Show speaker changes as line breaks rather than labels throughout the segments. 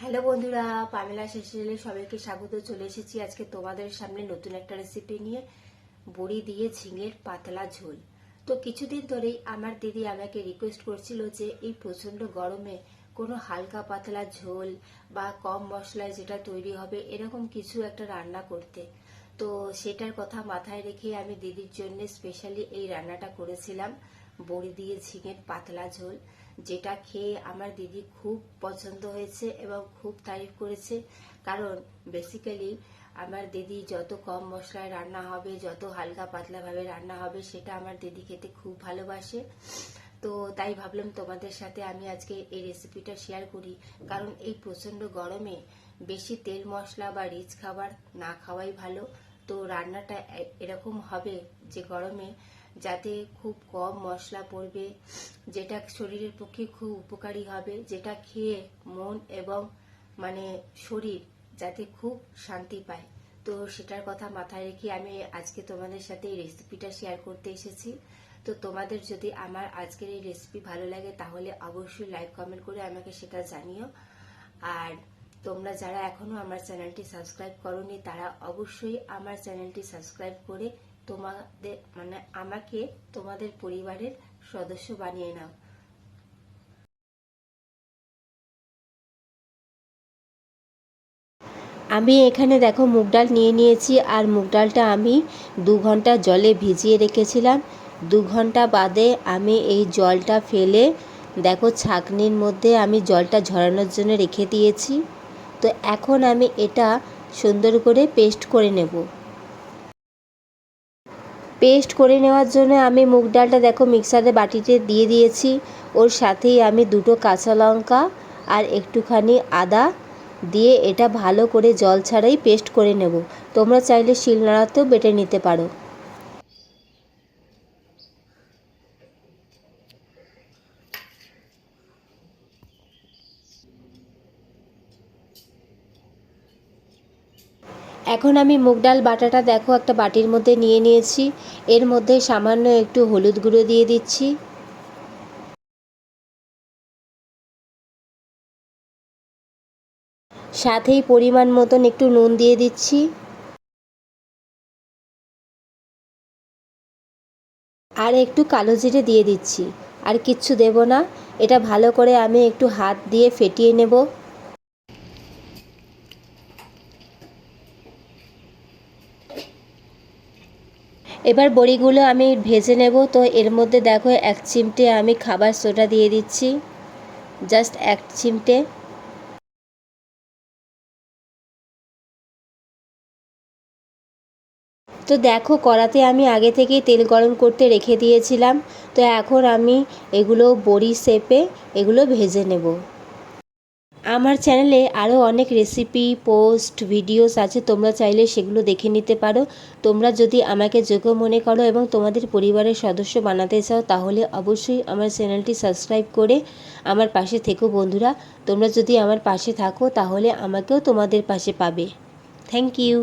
Hello বন্ধুরা, Pamela শেষেলে সবাইকে স্বাগত। চলে এসেছি আজকে তোমাদের সামনে নতুন একটা রেসিপি নিয়ে। বড়ি দিয়ে ঝিঙের পাতলা ঝোল। তো কিছুদিন ধরেই আমার দিদি আমাকে রিকোয়েস্ট করছিল যে এই প্রচণ্ড গরমে কোনো হালকা পাতলা ঝোল বা কম মশলায় যেটা তৈরি হবে, এরকম কিছু একটা রান্না করতে। তো সেটার কথা মাথায় রেখে আমি দিদির জন্য স্পেশালি এই রান্নাটা করেছিলাম। বড়ি দিয়ে ঝিঙের পাতলা ঝোল, যেটা খেয়ে আমার দিদি খুব পছন্দ হয়েছে এবং খুব তারিফ করেছে। কারণ বেসিক্যালি আমার দিদি যত কম মশলায় রান্না হবে, যত হালকা পাতলাভাবে রান্না হবে, সেটা আমার দিদি খেতে খুব ভালোবাসে। তো তাই ভাবলাম তোমাদের সাথে আমি আজকে এই রেসিপিটা শেয়ার করি। কারণ এই প্রচণ্ড গরমে বেশি তেল মশলা বা রিচ খাবার না খাওয়াই ভালো। তো রান্নাটা এরকম হবে যে গরমে যাতে খুব কম মশলা পড়বে, যেটা শরীরের পক্ষে খুব উপকারী হবে, যেটা খেয়ে মন এবং মানে শরীর যাতে খুব শান্তি পায়। তো সেটার কথা মাথায় রেখে আমি আজকে তোমাদের সাথে এই রেসিপিটা শেয়ার করতে এসেছি। তো তোমাদের যদি আমার আজকের এই রেসিপি ভালো লাগে, তাহলে অবশ্যই লাইক কমেন্ট করে আমাকে সেটা জানিও। আর তোমরা যারা এখনও আমার চ্যানেলটি সাবস্ক্রাইব করনি, তারা অবশ্যই আমার চ্যানেলটি সাবস্ক্রাইব করে তোমাদের মানে আমাকে তোমাদের পরিবারের সদস্য বানিয়ে নাও। আমি এখানে দেখো মুগ ডাল নিয়ে নিয়েছি, আর মুগ ডালটা আমি দু ঘণ্টা জলে ভিজিয়ে রেখেছিলাম। দু ঘণ্টা বাদে আমি এই জলটা ফেলে দেখো ছাঁকনির মধ্যে আমি জলটা ঝরানোর জন্য রেখে দিয়েছি। তো এখন আমি এটা সুন্দর করে পেস্ট করে নেব। পেস্ট করে নেওয়ার জন্য আমি মুগ ডালটা দেখো মিক্সারে বাটিতে দিয়ে দিয়েছি। ওর সাথেই আমি দুটো কাঁচা লঙ্কা আর একটুখানি আদা দিয়ে এটা ভালো করে জল ছাড়াই পেস্ট করে নেব। তোমরা চাইলে শিলনোড়াতেও বেটে নিতে পারো। এখন আমি মুগ ডাল বাটাটা দেখো একটা বাটির মধ্যে নিয়ে নিয়েছি। এর মধ্যে সামান্য একটু হলুদ গুঁড়ো দিয়ে দিচ্ছি। সাথেই পরিমাণ মতন একটু নুন দিয়ে দিচ্ছি। আর একটু কালো জিরে দিয়ে দিচ্ছি। আর কিচ্ছু দেব না। এটা ভালো করে আমি একটু হাত দিয়ে ফেটিয়ে নেব। এবার বড়িগুলো আমি ভেজে নেব। তো এর মধ্যে দেখো এক চিমটে আমি খাবার সোডা দিয়ে দিচ্ছি। জাস্ট এক চিমটে। তো দেখো কড়াতে আমি আগে থেকেই তেল গরম করতে রেখে দিয়েছিলাম। তো এখন আমি এগুলো বড়ি সেপে এগুলো ভেজে নেব। আমার চ্যানেলে আরও অনেক রেসিপি পোস্ট ভিডিওস আছে, তোমরা চাইলে সেগুলো দেখে নিতে পারো। তোমরা যদি আমাকে যোগ্য মনে করো এবং তোমাদের পরিবারের সদস্য বানাতে চাও, তাহলে অবশ্যই আমার চ্যানেলটি সাবস্ক্রাইব করে আমার পাশে থেকো বন্ধুরা। তোমরা যদি আমার পাশে থাকো, তাহলে আমাকেও তোমাদের পাশে পাবে। থ্যাংক ইউ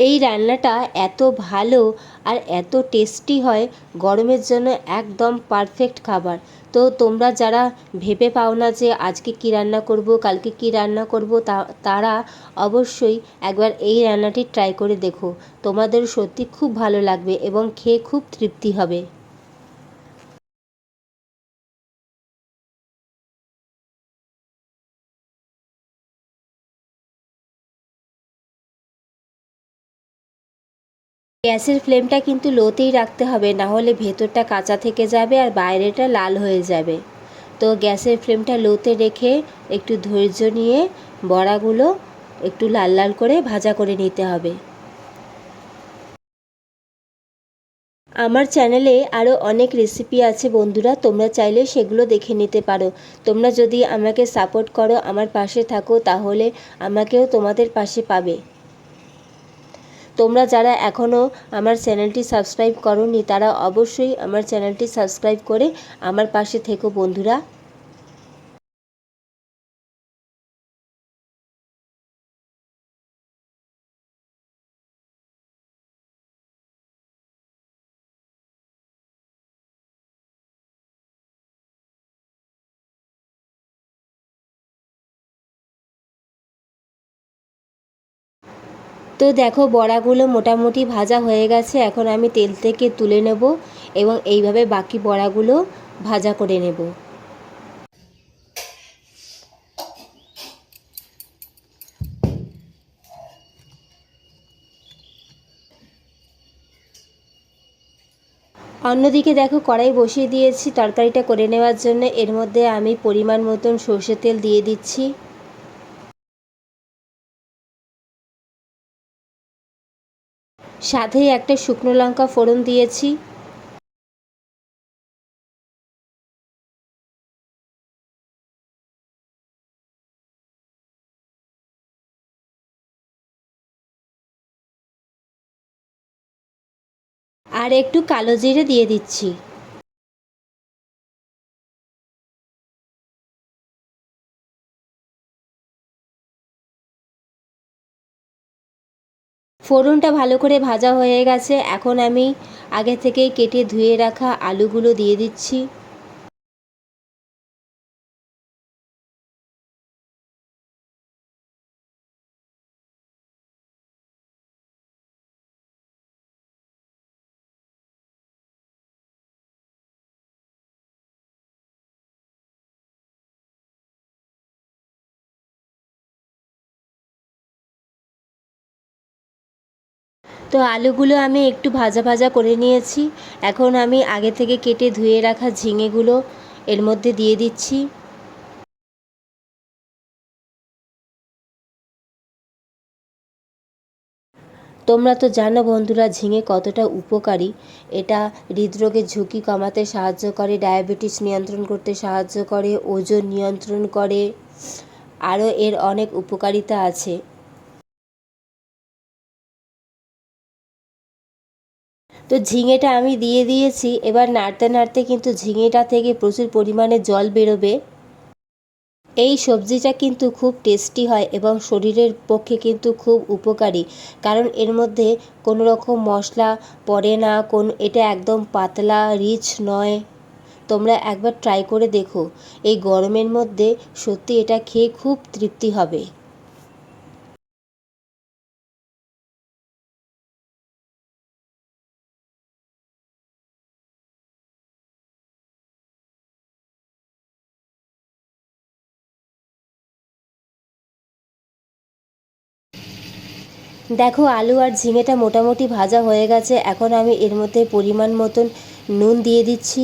এই রান্নাটা এত ভালো আর এত টেস্টি হয়, গরমের জন্য একদম পারফেক্ট খাবার। তো তোমরা যারা ভেবে পাও না যে আজকে কি রান্না করব, কালকে কি রান্না করব, তা, তারা অবশ্যই একবার এই রান্নাটি ট্রাই করে দেখো। তোমাদের সত্যি খুব ভালো লাগবে এবং খেয়ে খুব তৃপ্তি হবে। গ্যাসের ফ্লেমটা কিন্তু লোতেই রাখতে হবে, না হলে ভেতরটা কাঁচা থেকে যাবে আর বাইরেটা লাল হয়ে যাবে। তো গ্যাসের ফ্লেমটা লোতে রেখে একটু ধৈর্য নিয়ে বড়াগুলো একটু লাল লাল করে ভাজা করে নিতে হবে। আমার চ্যানেলে আরও অনেক রেসিপি আছে বন্ধুরা, তোমরা চাইলে সেগুলো দেখে নিতে পারো। তোমরা যদি আমাকে সাপোর্ট করো, আমার পাশে থাকো, তাহলে আমাকেও তোমাদের পাশে পাবে। তোমরা যারা এখনও আমার চ্যানেলটি সাবস্ক্রাইব করনি, তারা অবশ্যই আমার চ্যানেলটি সাবস্ক্রাইব করে আমার পাশে থেকো বন্ধুরা। তো দেখো বড়াগুলো মোটামুটি ভাজা হয়ে গেছে, এখন আমি তেল থেকে তুলে নেব এবং এইভাবে বাকি বড়াগুলো ভাজা করে নেব। অন্যদিকে দেখো কড়াই বসিয়ে দিয়েছি তরকারিটা করে নেওয়ার জন্য, এর মধ্যে আমি পরিমাণ মতন সর্ষে তেল দিয়ে দিচ্ছি। সাথেই একটা শুকনো লঙ্কা ফোড়ন দিয়েছি। আর একটু কালো জিরে দিয়ে দিচ্ছি। ফোড়নটা ভালো করে ভাজা হয়ে গেছে। এখন আমি আগে থেকেই কেটে ধুয়ে রাখা আলুগুলো দিয়ে দিচ্ছি। তো আলুগুলো আমি একটু ভাজা ভাজা করে নিয়েছি। এখন আমি আগে থেকে কেটে ধুয়ে রাখা ঝিঙেগুলো এর মধ্যে দিয়ে দিচ্ছি। তোমরা তো জানো বন্ধুরা, ঝিঙে কতটা উপকারী। এটা হৃদরোগের ঝুঁকি কমাতে সাহায্য করে, ডায়াবেটিস নিয়ন্ত্রণ করতে সাহায্য করে, ওজন নিয়ন্ত্রণ করে, আরও এর অনেক উপকারিতা আছে। তো ঝিঙেটা আমি দিয়ে দিয়েছি। এবার নাড়তে নাড়তে কিন্তু ঝিঙেটা থেকে প্রচুর পরিমাণে জল বেরোবে। এই সবজিটা কিন্তু খুব টেস্টি হয় এবং শরীরের পক্ষে কিন্তু খুব উপকারী। কারণ এর মধ্যে কোনো রকম মশলা পড়ে না, কোন এটা একদম পাতলা, রিচ নয়। তোমরা একবার ট্রাই করে দেখো। এই গরমের মধ্যে সত্যি এটা খেয়ে খুব তৃপ্তি হবে। দেখো, আলু আর ঝিঙেটা মোটামুটি ভাজা হয়ে গেছে। এখন আমি এর মধ্যে পরিমাণ মতন নুন দিয়ে দিচ্ছি।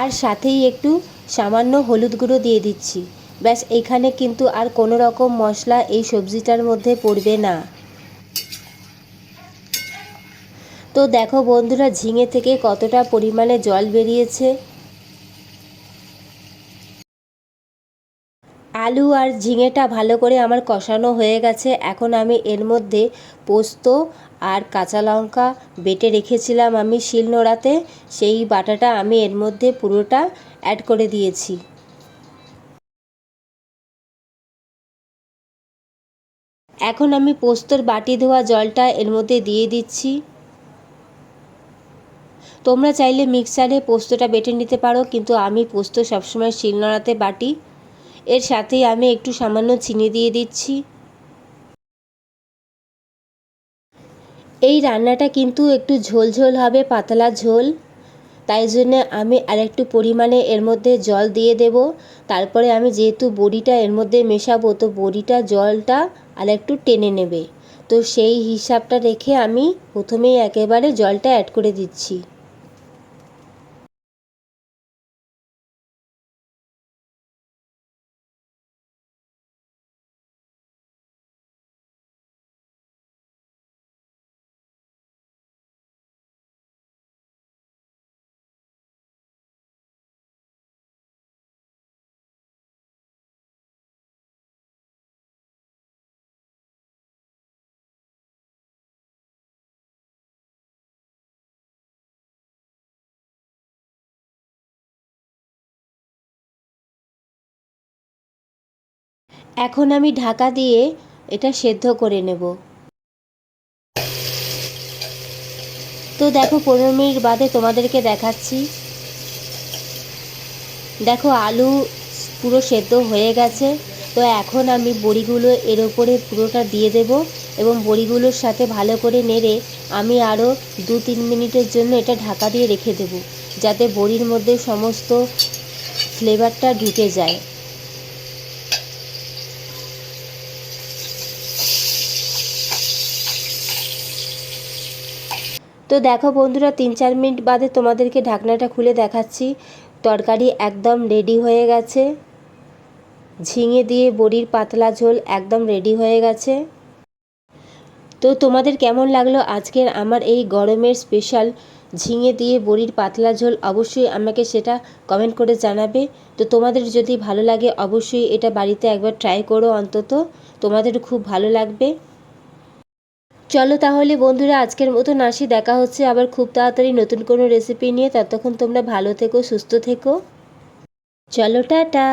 আর সাথেই একটু সামান্য হলুদ গুঁড়ো দিয়ে দিচ্ছি। ব্যাস, এখানে কিন্তু আর কোনো রকম মশলা এই সবজিটার মধ্যে পড়বে না। তো দেখো বন্ধুরা, ঝিঙে থেকে কতটা পরিমাণে জল বেরিয়েছে? আলু আর ঝিঙেটা ভালো করে আমার কষানো হয়ে গেছে। এখন আমি এর মধ্যে পোস্ত আর কাঁচা লঙ্কা বেটে রেখেছিলাম আমি শিলনোড়াতে। সেই বাটাটা আমি এর মধ্যে পুরোটা অ্যাড করে দিয়েছি। এখন আমি পোস্তর বাটি ধোয়া জলটা এর মধ্যে দিয়ে দিচ্ছি। তোমরা চাইলে মিক্সারে পোস্তটা বেটে নিতে পারো, কিন্তু আমি পোস্ত সবসময় শিলনোড়াতে বাটি। এর সাথেই আমি একটু সামান্য চিনি দিয়ে দিচ্ছি। এই রান্নাটা কিন্তু একটু ঝোল ঝোল হবে, পাতলা ঝোল। তাই জন্য আমি আরেকটু পরিমাণে এর মধ্যে জল দিয়ে দেব। তারপরে আমি যেহেতু বড়িটা এর মধ্যে মেশাবো, তো বড়িটা, জলটা আর একটু টেনে নেবে। তো সেই হিসাবটা রেখে আমি প্রথমেই একেবারে জলটা অ্যাড করে দিচ্ছি। এখন আমি ঢাকা দিয়ে এটা সেদ্ধ করে নেব। তো দেখো, পনেরো মিনিট বাদে তোমাদেরকে দেখাচ্ছি। দেখো, আলু পুরো সেদ্ধ হয়ে গেছে। তো এখন আমি বড়িগুলো এর ওপরে পুরোটা দিয়ে দেব এবং বড়িগুলোর সাথে ভালো করে নেড়ে আমি আরও দু তিন মিনিটের জন্য এটা ঢাকা দিয়ে রেখে দেব, যাতে বড়ির মধ্যে সমস্ত ফ্লেভারটা ঢুকে যায়। তো দেখো বন্ধুরা, তিন চার মিনিট বাদে তোমাদেরকে ঢাকনাটা খুলে দেখাচ্ছি। তরকারি একদম রেডি হয়ে গেছে। ঝিঙে দিয়ে বড়ির পাতলা ঝোল একদম রেডি হয়ে গেছে। তো তোমাদের কেমন লাগল আজকের আমার এই গরমের স্পেশাল ঝিঙে দিয়ে বড়ির পাতলা ঝোল? অবশ্যই আমাকে সেটা কমেন্ট করে জানাবে। তো তোমাদের যদি ভালো লাগে, অবশ্যই এটা বাড়িতে একবার ট্রাই করো অন্তত। তোমাদের খুব ভালো লাগবে। চলো তাহলে বন্ধুরা, আজকের মতো নাসি দেখা হচ্ছে আবার খুব তাড়াতাড়ি নতুন কোনো রেসিপি নিয়ে। ততক্ষণ তোমরা ভালো থেকো, সুস্থ থেকো। চলো, টাটা।